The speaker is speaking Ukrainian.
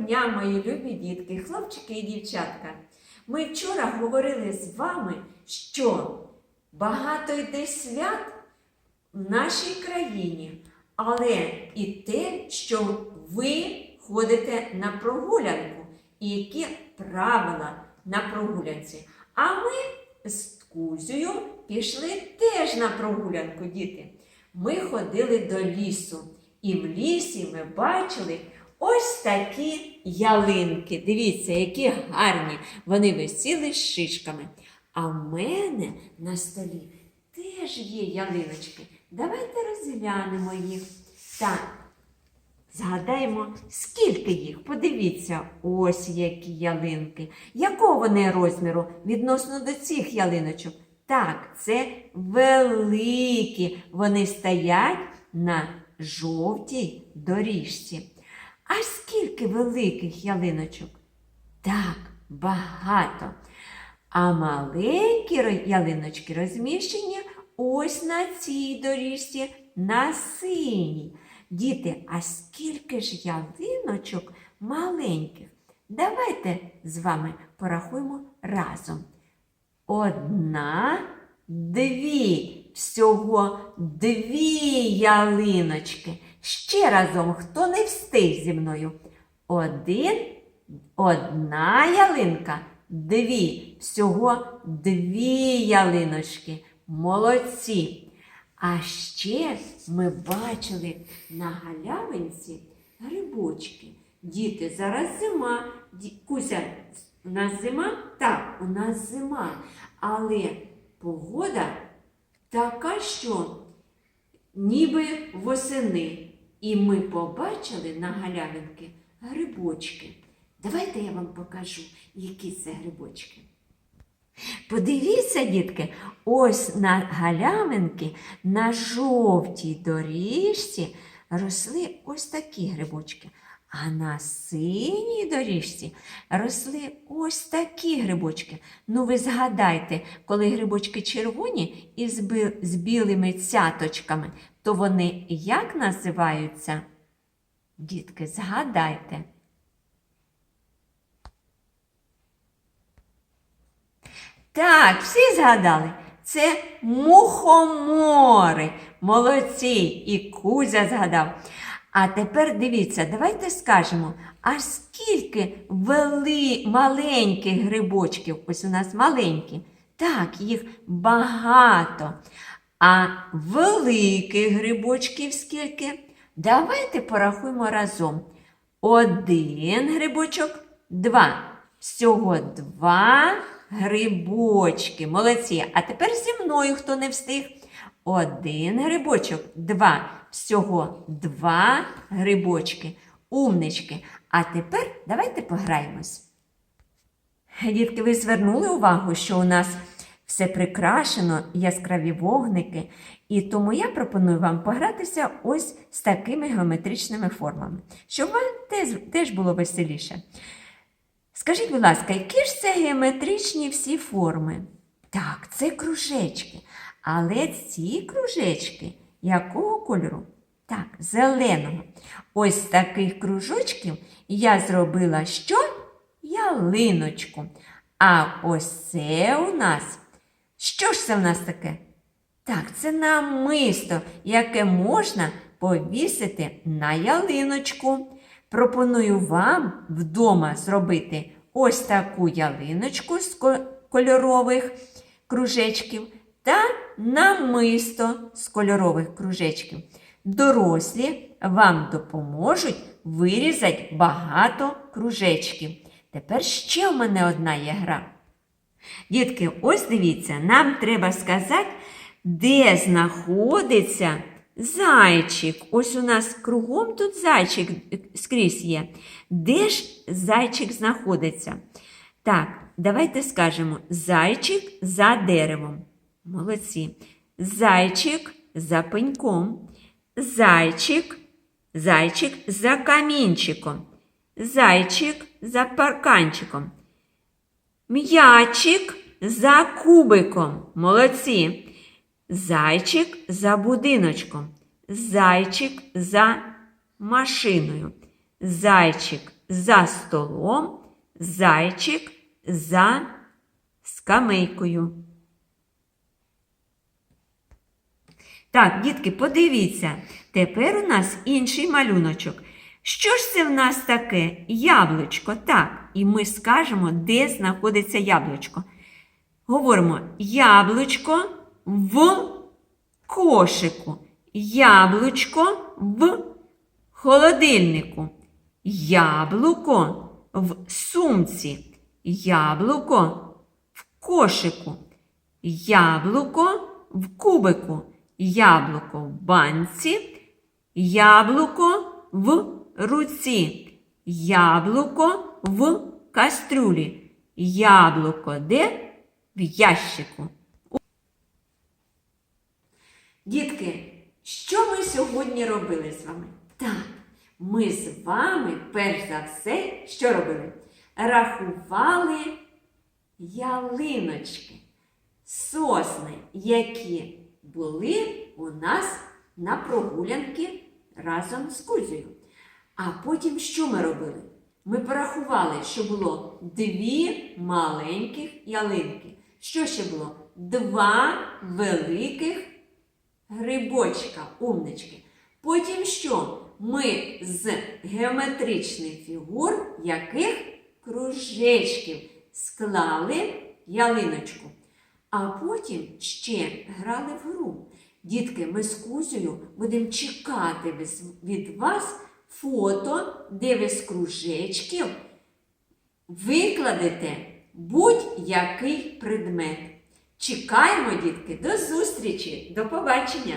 дня, мої любі дітки, хлопчики і дівчатка. Ми вчора говорили з вами, що багато йде свят в нашій країні, але і те, що ви ходите на прогулянку, і які правила на прогулянці. А ми з Кузею пішли теж на прогулянку, діти. Ми ходили до лісу, і в лісі ми бачили ось такі ялинки. Дивіться, які гарні. Вони висіли з шишками. А в мене на столі теж є ялиночки. Давайте розглянемо їх. Так, згадаємо, скільки їх. Подивіться, ось які ялинки. Якого вони розміру відносно до цих ялиночок? Так, це великі. Вони стоять на жовтій доріжці. А скільки великих ялиночок? Так, багато. А маленькі ялиночки розміщені ось на цій доріжці, на синій. Діти, а скільки ж ялиночок маленьких? Давайте з вами порахуємо разом. Одна, дві. Всього дві ялиночки. Ще разом, хто не встиг зі мною. Один, одна ялинка, дві. Всього дві ялиночки. Молодці. А ще ми бачили на галявинці грибочки. Діти, зараз зима. Куся, у нас зима? Так, у нас зима. Але погода така, що ніби восени. І ми побачили на галявинки грибочки. Давайте я вам покажу, які це грибочки. Подивіться, дітки, ось на галявинки на жовтій доріжці росли ось такі грибочки. А на синій доріжці росли ось такі грибочки. Ну, ви згадайте, коли грибочки червоні і з, білими цяточками, то вони як називаються? Дітки, згадайте. Так, всі згадали. Це мухомори. Молодці. І Кузя згадав. А тепер дивіться, давайте скажемо, а скільки вели... маленьких грибочків, ось у нас маленькі. Так, їх багато. А великих грибочків скільки? Давайте порахуємо разом. Один грибочок, два. Всього два грибочки. Молодці. А тепер зі мною, хто не встиг. Один грибочок, два. Всього два грибочки. Умнички. А тепер давайте пограємось. Дітки, ви звернули увагу, що у нас все прикрашено, яскраві вогники, і тому я пропоную вам погратися ось з такими геометричними формами, щоб вам теж, було веселіше. Скажіть, будь ласка, які ж це геометричні всі форми? Так, це кружечки. Але ці кружечки якого кольору? Так, зеленого. Ось з таких кружочків я зробила що? Ялиночку. А ось це у нас. Що ж це в нас таке? Так, це намисто, яке можна повісити на ялиночку. Пропоную вам вдома зробити ось таку ялиночку з кольорових кружечків та намисто з кольорових кружечків. Дорослі вам допоможуть вирізати багато кружечків. Тепер ще в мене одна є гра. Дітки, ось дивіться, нам треба сказати, де знаходиться зайчик. Ось у нас кругом тут зайчик скрізь є. Де ж зайчик знаходиться? Так, давайте скажемо: зайчик за деревом. Молодці. Зайчик за пеньком. Зайчик, зайчик за камінчиком. Зайчик за парканчиком. М'ячик за кубиком. Молодці. Зайчик за будиночком. Зайчик за машиною. Зайчик за столом, зайчик за скамейкою. Так, дітки, подивіться, тепер у нас інший малюночок. Що ж це в нас таке? Яблучко, так. І ми скажемо, де знаходиться яблучко. Говоримо яблучко в кошику, яблучко в холодильнику, яблуко в сумці, яблуко в кошику, яблуко в кубику, яблуко в банці, яблуко в руці, яблуко в кастрюлі, яблуко де? В ящику. Дітки, що ми сьогодні робили з вами? Так, ми з вами, перш за все, що робили? Рахували ялиночки, сосни, які були у нас на прогулянки разом з Кузею. А потім що ми робили? Ми порахували, що було дві маленьких ялинки. Що ще було? Два великих грибочка, умнички. Потім що? Ми з геометричних фігур яких кружечків склали ялиночку. А потім ще грали в гру. Дітки, ми з Кузею будемо чекати від- вас фото, де ви з кружечків викладете будь-який предмет. Чекаємо, дітки, до зустрічі, до побачення!